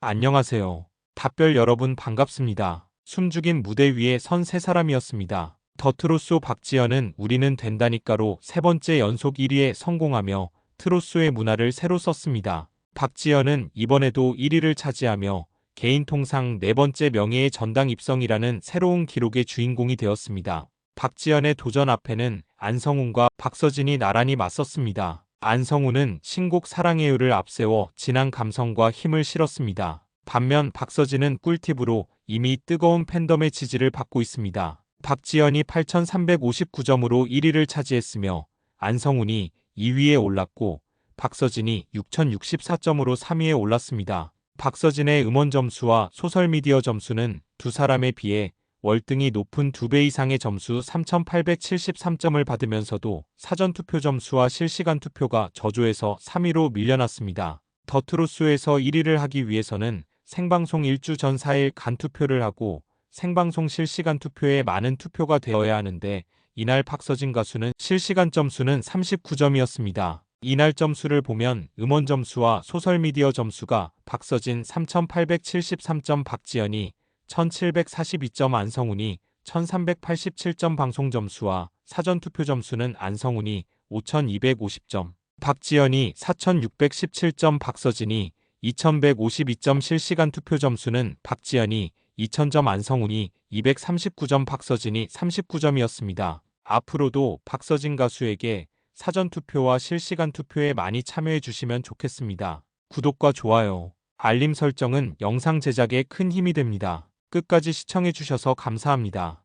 안녕하세요. 답별 여러분 반갑습니다. 숨죽인 무대 위에 선 세 사람이었습니다. 더트로쏘 박지연은 우리는 된다니까로 세 번째 연속 1위에 성공하며 트로쏘의 문화를 새로 썼습니다. 박지연은 이번에도 1위를 차지하며 개인 통상 네 번째 명예의 전당 입성이라는 새로운 기록의 주인공이 되었습니다. 박지연의 도전 앞에는 안성훈과 박서진이 나란히 맞섰습니다. 안성훈은 신곡 사랑해요를 앞세워 진한 감성과 힘을 실었습니다. 반면 박서진은 꿀팁으로 이미 뜨거운 팬덤의 지지를 받고 있습니다. 박지연이 8,359점으로 1위를 차지했으며 안성훈이 2위에 올랐고 박서진이 6,064점으로 3위에 올랐습니다. 박서진의 음원 점수와 소설 미디어 점수는 두 사람에 비해 월등히 높은 두배 이상의 점수 3,873점을 받으면서도 사전투표 점수와 실시간 투표가 저조해서 3위로 밀려났습니다. 더트로스에서 1위를 하기 위해서는 생방송 1주 전 4일 간투표를 하고 생방송 실시간 투표에 많은 투표가 되어야 하는데 이날 박서진 가수는 실시간 점수는 39점이었습니다. 이날 점수를 보면 음원 점수와 소설미디어 점수가 박서진 3,873점 박지연이 1742점 안성훈이 1387점 방송 점수와 사전 투표 점수는 안성훈이 5250점, 박지연이 4617점 박서진이 2152점 실시간 투표 점수는 박지연이 2000점 안성훈이 239점 박서진이 39점이었습니다. 앞으로도 박서진 가수에게 사전 투표와 실시간 투표에 많이 참여해 주시면 좋겠습니다. 구독과 좋아요, 알림 설정은 영상 제작에 큰 힘이 됩니다. 끝까지 시청해 주셔서 감사합니다.